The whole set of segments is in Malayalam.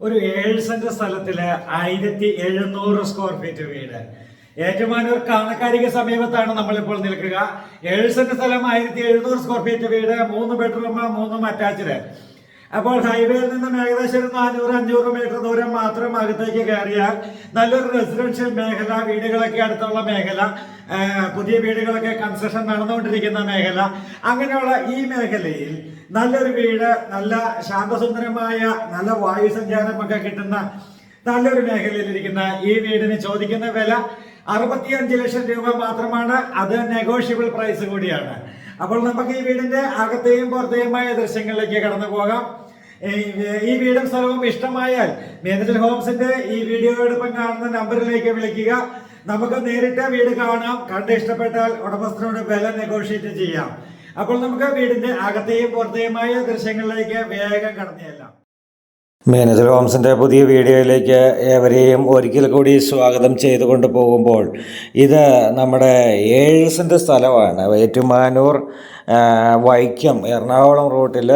ഒരു ഏഴ് സെന്റ് സ്ഥലത്തിൽ ആയിരത്തി എഴുന്നൂറ് സ്ക്വയർ ഫീറ്റ് വീട്. ഏറ്റുമാനൂർ കാണക്കാരിക്ക് സമീപത്താണ് നമ്മളിപ്പോൾ നിൽക്കുക. ഏഴ് സെന്റ് സ്ഥലം ആയിരത്തി എഴുന്നൂറ് സ്ക്വയർ ഫീറ്റ് വീട് മൂന്ന് ബെഡ്റൂം മൂന്നും അറ്റാച്ച്ഡ് അപ്പോൾ ഹൈവേയിൽ നിന്നും ഏകദേശം ഒരു നാനൂറ് അഞ്ഞൂറ് മീറ്റർ ദൂരം മാത്രം അകത്തേക്ക് കയറിയാൽ നല്ലൊരു റെസിഡൻഷ്യൽ മേഖല വീടുകളൊക്കെ അടുത്തുള്ള മേഖല പുതിയ വീടുകളൊക്കെ കൺസ്ട്രക്ഷൻ നടന്നുകൊണ്ടിരിക്കുന്ന മേഖല. അങ്ങനെയുള്ള ഈ മേഖലയിൽ നല്ലൊരു വീട് നല്ല ശാന്തസുന്ദരമായ നല്ല വായു സഞ്ചാരമൊക്കെ കിട്ടുന്ന നല്ലൊരു മേഖലയിൽ ഇരിക്കുന്ന ഈ വീടിന് ചോദിക്കുന്ന വില അറുപത്തിയഞ്ച് ലക്ഷം രൂപ മാത്രമാണ്. അത് നെഗോഷ്യബിൾ പ്രൈസ് കൂടിയാണ്. അപ്പോൾ നമുക്ക് ഈ വീടിന്റെ അകത്തെയും പുറത്തെയുമായ ദൃശ്യങ്ങളിലേക്ക് കടന്നു പോകാം. ഈ- വീടും സ്ഥലവും ഇഷ്ടമായാൽ മേനജൽ ഹോംസിന്റെ ഈ വീഡിയോയോടൊപ്പം കാണുന്ന നമ്പറിലേക്ക് വിളിക്കുക. നമുക്ക് നേരിട്ട് വീട് കാണാം. കണ്ട് ഇഷ്ടപ്പെട്ടാൽ ഉടമസ്ഥനോട് വില നെഗോഷിയേറ്റ് ചെയ്യാം. അപ്പോൾ നമുക്ക് വീടിന്റെ അകത്തെയും പുറത്തെയുമായ ദൃശ്യങ്ങളിലേക്ക് വേഗം കടന്നു മാനേജർ ഹോംസിന്റെ പുതിയ വീഡിയോയിലേക്ക് ഏവരെയും ഒരിക്കൽ കൂടി സ്വാഗതം ചെയ്തുകൊണ്ട് പോകുമ്പോൾ ഇത് നമ്മുടെ ഏഴ്സിന്റെ സ്ഥലമാണ്. ഏറ്റുമാനൂർ വൈക്കം എറണാകുളം റൂട്ടിൽ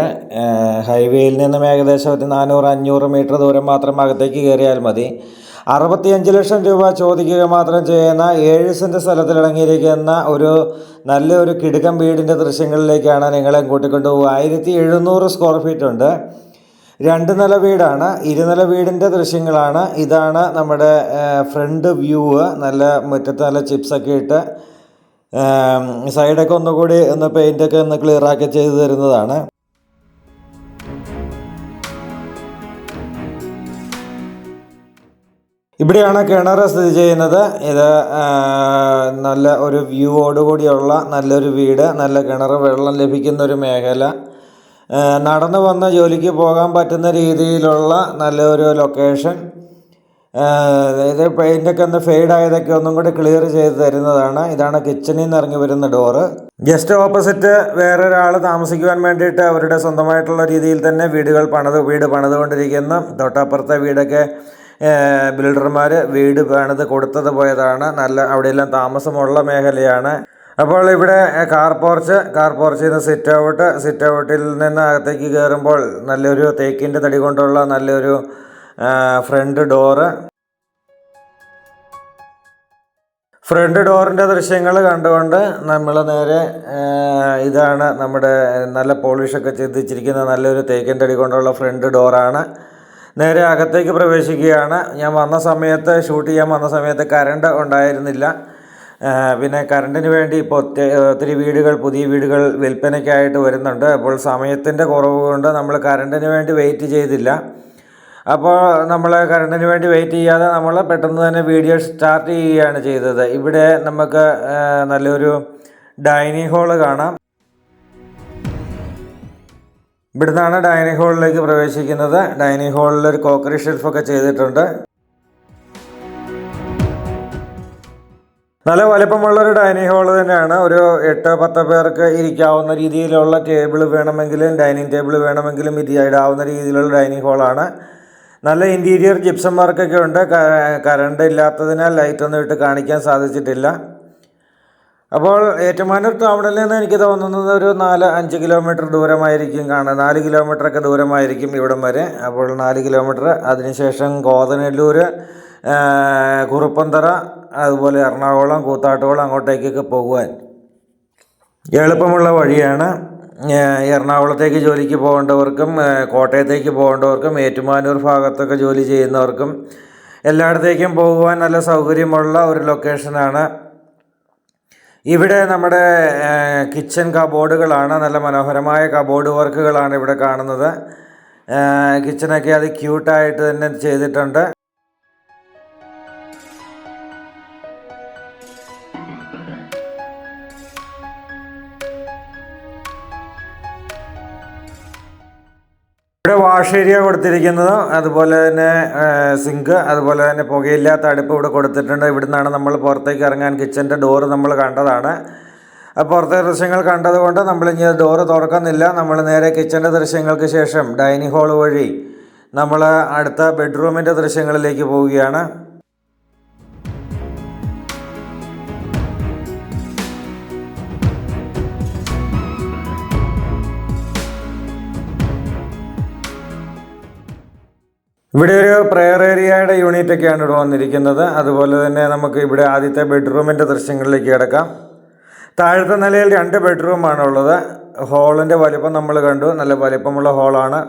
ഹൈവേയിൽ നിന്നും ഏകദേശം ഒരു നാനൂറ് അഞ്ഞൂറ് മീറ്റർ ദൂരം മാത്രം അകത്തേക്ക് കയറിയാൽ മതി. അറുപത്തിയഞ്ച് ലക്ഷം രൂപ ചോദിക്കുക മാത്രം ചെയ്യുന്ന ഏഴ് സെന്റ് സ്ഥലത്തിലടങ്ങിയിരിക്കുന്ന ഒരു നല്ലൊരു കിടുക്കം വീടിന്റെ ദൃശ്യങ്ങളിലേക്കാണ് നിങ്ങളെ കൂട്ടിക്കൊണ്ടുപോകുക ആയിരത്തി എഴുന്നൂറ് സ്ക്വയർ ഫീറ്റ് ഉണ്ട്. രണ്ട് നില വീടാണ്. ഇരുനില വീടിന്റെ ദൃശ്യങ്ങളാണ്. ഇതാണ് നമ്മുടെ ഫ്രണ്ട് വ്യൂ. നല്ല മുറ്റത്ത് നല്ല ചിപ്സൊക്കെ ഇട്ട് സൈഡൊക്കെ ഒന്നുകൂടി ഒന്ന് പെയിന്റൊക്കെ ഒന്ന് ക്ലിയറാക്കി ചെയ്തു തരുന്നതാണ്. ഇവിടെയാണ് കിണർ സ്ഥിതി ചെയ്യുന്നത്. ഇത് നല്ല ഒരു വ്യൂവോടുകൂടിയുള്ള നല്ലൊരു വീട്. നല്ല കിണർ വെള്ളം ലഭിക്കുന്ന ഒരു മേഖല. നടന്നു വന്ന് ജോലിക്ക് പോകാൻ പറ്റുന്ന രീതിയിലുള്ള നല്ലൊരു ലൊക്കേഷൻ ഇത് പെയിന്റൊക്കെ ഒന്ന് ഫെയ്ഡ് ആയതൊക്കെ ഒന്നും കൂടി ക്ലിയർ ചെയ്ത് തരുന്നതാണ്. ഇതാണ് കിച്ചണിൽ നിന്ന് ഇറങ്ങി വരുന്ന ഡോറ് ജസ്റ്റ് ഓപ്പോസിറ്റ് വേറൊരാൾ താമസിക്കുവാൻ വേണ്ടിയിട്ട് അവരുടെ സ്വന്തമായിട്ടുള്ള രീതിയിൽ തന്നെ വീടുകൾ പണിത് വീട് പണിതുകൊണ്ടിരിക്കുന്നു. തൊട്ടപ്പുറത്തെ വീടൊക്കെ ബിൽഡർമാർ വീട് പണിത് കൊടുത്തത് പോയതാണ്. നല്ല അവിടെയെല്ലാം താമസമുള്ള മേഖലയാണ്. അപ്പോൾ ഇവിടെ കാർ പോർച്ച് കാർ പോർച്ചിൽ നിന്ന് സിറ്റ് ഔട്ട് സിറ്റ് ഔട്ടിൽ നിന്ന് അകത്തേക്ക് കയറുമ്പോൾ നല്ലൊരു തേക്കിന്റെ തടി കൊണ്ടുള്ള നല്ലൊരു ഫ്രണ്ട് ഡോറ് ഫ്രണ്ട് ഡോറിന്റെ ദൃശ്യങ്ങൾ കണ്ടുകൊണ്ട് നമ്മൾ നേരെ ഇതാണ് നമ്മുടെ നല്ല പോളിഷൊക്കെ ചിന്തിച്ചിരിക്കുന്ന നല്ലൊരു തേക്കിന്റെ തടി കൊണ്ടുള്ള ഫ്രണ്ട് ഡോറാണ് നേരെ അകത്തേക്ക് പ്രവേശിക്കുകയാണ്. ഞാൻ വന്ന സമയത്ത് ഷൂട്ട് ചെയ്യാൻ വന്ന സമയത്ത് കറണ്ട് ഉണ്ടായിരുന്നില്ല. പിന്നെ കറണ്ടിന് വേണ്ടി ഇപ്പോൾ ഒത്തിരി വീടുകൾ പുതിയ വീടുകൾ വിൽപ്പനയ്ക്കായിട്ട് വരുന്നുണ്ട്. അപ്പോൾ സമയത്തിന്റെ കുറവ് കൊണ്ട് നമ്മൾ കറണ്ടിന് വേണ്ടി വെയിറ്റ് ചെയ്തില്ല. അപ്പോൾ നമ്മൾ കറണ്ടിന് വേണ്ടി വെയിറ്റ് ചെയ്യാതെ നമ്മൾ പെട്ടെന്ന് തന്നെ വീഡിയോ സ്റ്റാർട്ട് ചെയ്യുകയാണ് ചെയ്തത്. ഇവിടെ നമുക്ക് നല്ലൊരു ഡൈനിങ് ഹാൾ കാണാം. ഇവിടുന്നാണ് ഡൈനിങ് ഹാളിലേക്ക് പ്രവേശിക്കുന്നത്. ഡൈനിങ് ഹാളിൽ ഒരു കോക്കറി ഷെൽഫൊക്കെ ചെയ്തിട്ടുണ്ട്. നല്ല വലിപ്പമുള്ള ഒരു ഡൈനിങ് ഹാൾ തന്നെയാണ്. ഒരു എട്ട് പത്ത് പേർക്ക് ഇരിക്കാവുന്ന രീതിയിലുള്ള ടേബിൾ വേണമെങ്കിലും ഡൈനിങ് ടേബിൾ വേണമെങ്കിലും ഇടാവുന്ന രീതിയിലുള്ള ഡൈനിങ് ഹാളാണ്. നല്ല ഇന്റീരിയർ ജിപ്സം വർക്കൊക്കെ ഉണ്ട് കറണ്ട് ഇല്ലാത്തതിനാൽ ലൈറ്റൊന്നും ഇട്ട് കാണിക്കാൻ സാധിച്ചിട്ടില്ല. അപ്പോൾ ഏറ്റുമാനൂർ ടൗണിൽ നിന്ന് എനിക്ക് തോന്നുന്നത് ഒരു നാല് അഞ്ച് കിലോമീറ്റർ ദൂരമായിരിക്കും കാണാൻ നാല് കിലോമീറ്ററൊക്കെ ദൂരമായിരിക്കും ഇവിടം വരെ. അപ്പോൾ നാല് കിലോമീറ്റർ അതിനുശേഷം കോതനല്ലൂർ കുറുപ്പന്തറ അതുപോലെ എറണാകുളം കൂത്താട്ടുകുളം അങ്ങോട്ടേക്കൊക്കെ പോകുവാൻ. എളുപ്പമുള്ള വഴിയാണ്. എറണാകുളത്തേക്ക് ജോലിക്ക് പോകേണ്ടവർക്കും കോട്ടയത്തേക്ക് പോകേണ്ടവർക്കും ഏറ്റുമാനൂർ ഭാഗത്തൊക്കെ ജോലി ചെയ്യുന്നവർക്കും എല്ലായിടത്തേക്കും പോകുവാൻ നല്ല സൗകര്യമുള്ള ഒരു ലൊക്കേഷനാണ്. ഇവിടെ നമ്മുടെ കിച്ചൺ കബോർഡുകളാണ് നല്ല മനോഹരമായ കബോർഡ് വർക്കുകളാണ് ഇവിടെ കാണുന്നത്. കിച്ചനൊക്കെ അത് ക്യൂട്ടായിട്ട് തന്നെ ചെയ്തിട്ടുണ്ട്. വാഷ് ഏരിയ കൊടുത്തിരിക്കുന്നത്. അതുപോലെ തന്നെ സിങ്ക് അതുപോലെ തന്നെ പുകയില്ലാത്ത അടുപ്പ് ഇവിടെ കൊടുത്തിട്ടുണ്ട്. ഇവിടുന്നാണ് നമ്മൾ പുറത്തേക്ക് ഇറങ്ങാൻ കിച്ചന്റെ ഡോറ് നമ്മൾ കണ്ടതാണ്. പുറത്തെ ദൃശ്യങ്ങൾ കണ്ടതുകൊണ്ട് നമ്മൾ ഇനി ഡോറ് തുറക്കുന്നില്ല. നമ്മൾ നേരെ കിച്ചന്റെ ദൃശ്യങ്ങൾക്ക് ശേഷം ഡൈനിങ് ഹാൾ വഴി നമ്മൾ അടുത്ത ബെഡ്റൂമിന്റെ ദൃശ്യങ്ങളിലേക്ക് പോവുകയാണ്. ഇവിടെ ഒരു പ്രെയർ ഏരിയയുടെ യൂണിറ്റ് ഒക്കെയാണ് ഇവിടെ വന്നിരിക്കുന്നത്. അതുപോലെ തന്നെ നമുക്ക് ഇവിടെ ആദ്യത്തെ ബെഡ്റൂമിന്റെ ദൃശ്യങ്ങളിലേക്ക് കിടക്കാം. താഴത്തെ നിലയിൽ രണ്ട് ബെഡ്റൂമാണ് ഉള്ളത്. ഹോളിന്റെ വലിപ്പം നമ്മൾ കണ്ടു. നല്ല വലിപ്പമുള്ള ഹോളാണ്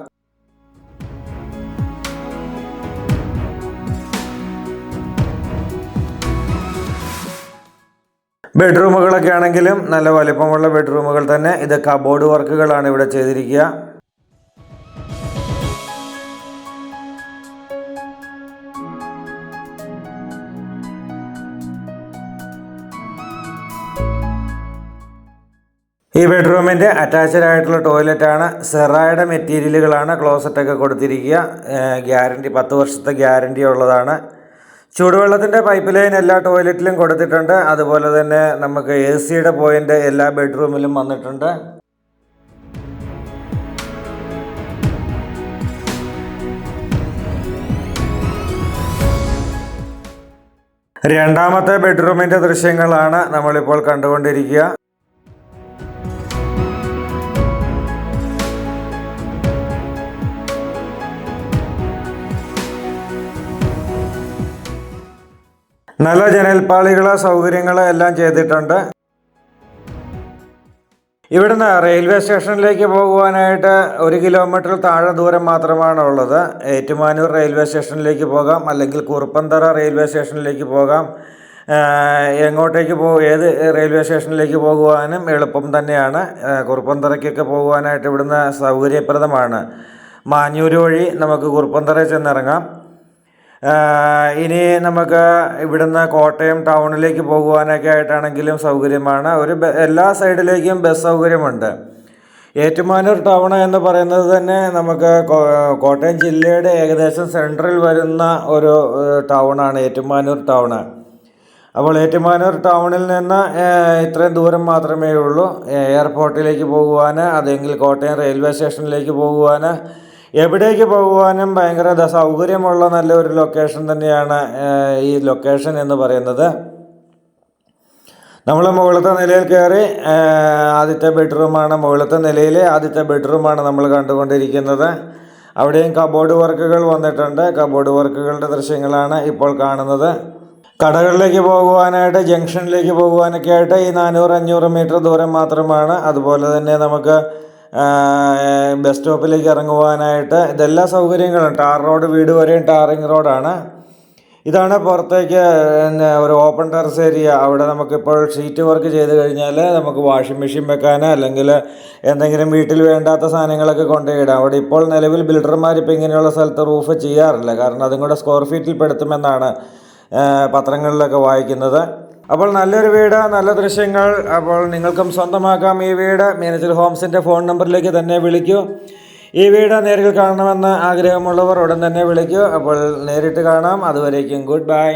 ബെഡ്റൂമുകളൊക്കെ ആണെങ്കിലും നല്ല വലിപ്പമുള്ള ബെഡ്റൂമുകൾ തന്നെ. ഇത് കബോർഡ് വർക്കുകളാണ് ഇവിടെ ചെയ്തിരിക്കുക. ഈ ബെഡ്റൂമിന്റെ അറ്റാച്ച്ഡ് ആയിട്ടുള്ള ടോയ്ലറ്റാണ് സെറായുടെ മെറ്റീരിയലുകളാണ് ക്ലോസറ്റൊക്കെ കൊടുത്തിരിക്കുക. ഗ്യാരണ്ടി പത്ത് വർഷത്തെ ഗ്യാരണ്ടി ഉള്ളതാണ്. ചൂടുവെള്ളത്തിന്റെ പൈപ്പ് ലൈൻ എല്ലാ ടോയ്ലറ്റിലും കൊടുത്തിട്ടുണ്ട്. അതുപോലെ തന്നെ നമുക്ക് എ സിയുടെ പോയിന്റ് എല്ലാ ബെഡ്റൂമിലും വന്നിട്ടുണ്ട്. രണ്ടാമത്തെ ബെഡ്റൂമിന്റെ ദൃശ്യങ്ങളാണ് നമ്മളിപ്പോൾ കണ്ടുകൊണ്ടിരിക്കുക. നല്ല ജനൽപ്പാളികളെ സൗകര്യങ്ങൾ എല്ലാം ചെയ്തിട്ടുണ്ട്. ഇവിടുന്ന് റെയിൽവേ സ്റ്റേഷനിലേക്ക് പോകുവാനായിട്ട് ഒരു കിലോമീറ്റർ താഴെ ദൂരം മാത്രമാണ് ഉള്ളത്. ഏറ്റുമാനൂർ റെയിൽവേ സ്റ്റേഷനിലേക്ക് പോകാം അല്ലെങ്കിൽ കുറുപ്പന്തറ റെയിൽവേ സ്റ്റേഷനിലേക്ക് പോകാം. എങ്ങോട്ടേക്ക് പോ ഏത് റെയിൽവേ സ്റ്റേഷനിലേക്ക് പോകുവാനും എളുപ്പം തന്നെയാണ്. കുറുപ്പന്തറയ്ക്കൊക്കെ പോകുവാനായിട്ട് ഇവിടുന്ന് സൗകര്യപ്രദമാണ്. മാഞ്ഞൂർ വഴി നമുക്ക് കുറുപ്പന്തറയിൽ ചെന്നിറങ്ങാം. ഇനി നമുക്ക് ഇവിടുന്ന് കോട്ടയം ടൗണിലേക്ക് പോകുവാനൊക്കെ ആയിട്ടാണെങ്കിലും സൗകര്യമാണ്. ഒരു എല്ലാ സൈഡിലേക്കും ബസ് സൗകര്യമുണ്ട്. ഏറ്റുമാനൂർ ടൗൺ എന്ന് പറയുന്നത് തന്നെ നമുക്ക് കോട്ടയം ജില്ലയുടെ ഏകദേശം സെൻട്രൽ വരുന്ന ഒരു ടൗണാണ് ഏറ്റുമാനൂർ ടൗണ് അപ്പോൾ ഏറ്റുമാനൂർ ടൗണിൽ നിന്ന് ഇത്രയും ദൂരം മാത്രമേ ഉള്ളൂ. എയർപോർട്ടിലേക്ക് പോകുവാൻ അതെങ്കിൽ കോട്ടയം റെയിൽവേ സ്റ്റേഷനിലേക്ക് പോകുവാൻ എവിടേക്ക് പോകുവാനും ഭയങ്കര സൗകര്യമുള്ള നല്ലൊരു ലൊക്കേഷൻ തന്നെയാണ് ഈ ലൊക്കേഷൻ എന്ന് പറയുന്നത്. നമ്മൾ മുകളിലത്തെ നിലയിൽ കയറി ആദ്യത്തെ ബെഡ്റൂമാണ് മുകളിലത്തെ നിലയിലെ ആദ്യത്തെ ബെഡ്റൂമാണ് നമ്മൾ കണ്ടുകൊണ്ടിരിക്കുന്നത്. അവിടെയും കബോർഡ് വർക്കുകൾ വന്നിട്ടുണ്ട്. കബോർഡ് വർക്കുകളുടെ ദൃശ്യങ്ങളാണ് ഇപ്പോൾ കാണുന്നത്. കടകളിലേക്ക് പോകുവാനായിട്ട് ജംഗ്ഷനിലേക്ക് പോകുവാനൊക്കെ ആയിട്ട് ഈ നാനൂറ് അഞ്ഞൂറ് മീറ്റർ ദൂരം മാത്രമാണ്. അതുപോലെ തന്നെ നമുക്ക് ബസ് സ്റ്റോപ്പിലേക്ക് ഇറങ്ങുവാനായിട്ട് ഇതെല്ലാ സൗകര്യങ്ങളും ടാർ റോഡ് വീട് വരെയും ടാറിങ് റോഡാണ്. ഇതാണ് പുറത്തേക്ക് പിന്നെ ഒരു ഓപ്പൺ ടെറസ് ഏരിയ. അവിടെ നമുക്കിപ്പോൾ ഷീറ്റ് വർക്ക് ചെയ്ത് കഴിഞ്ഞാൽ നമുക്ക് വാഷിംഗ് മെഷീൻ വെക്കാൻ അല്ലെങ്കിൽ എന്തെങ്കിലും വീട്ടിൽ വേണ്ടാത്ത സാധനങ്ങളൊക്കെ കൊണ്ടുപോയിടാം. അവിടെ ഇപ്പോൾ നിലവിൽ ബിൽഡർമാർ ഇപ്പോൾ ഇങ്ങനെയുള്ള സ്ഥലത്ത് റൂഫ് ചെയ്യാറില്ല. കാരണം അതും കൂടെ സ്ക്വയർ ഫീറ്റിൽ പെടുത്തുമെന്നാണ് പത്രങ്ങളിലൊക്കെ വായിക്കുന്നത്. അപ്പോൾ നല്ലൊരു വീട് നല്ല ദൃശ്യങ്ങൾ. അപ്പോൾ നിങ്ങൾക്കും സ്വന്തമാക്കാം ഈ വീട്. മീനച്ചൽ ഹോംസിന്റെ ഫോൺ നമ്പറിലേക്ക് തന്നെ വിളിക്കൂ. ഈ വീട് നേരിൽ കാണണമെന്ന് ആഗ്രഹമുള്ളവർ ഉടൻ തന്നെ വിളിക്കൂ. അപ്പോൾ നേരിട്ട് കാണാം. അതുവരേക്കും ഗുഡ് ബൈ.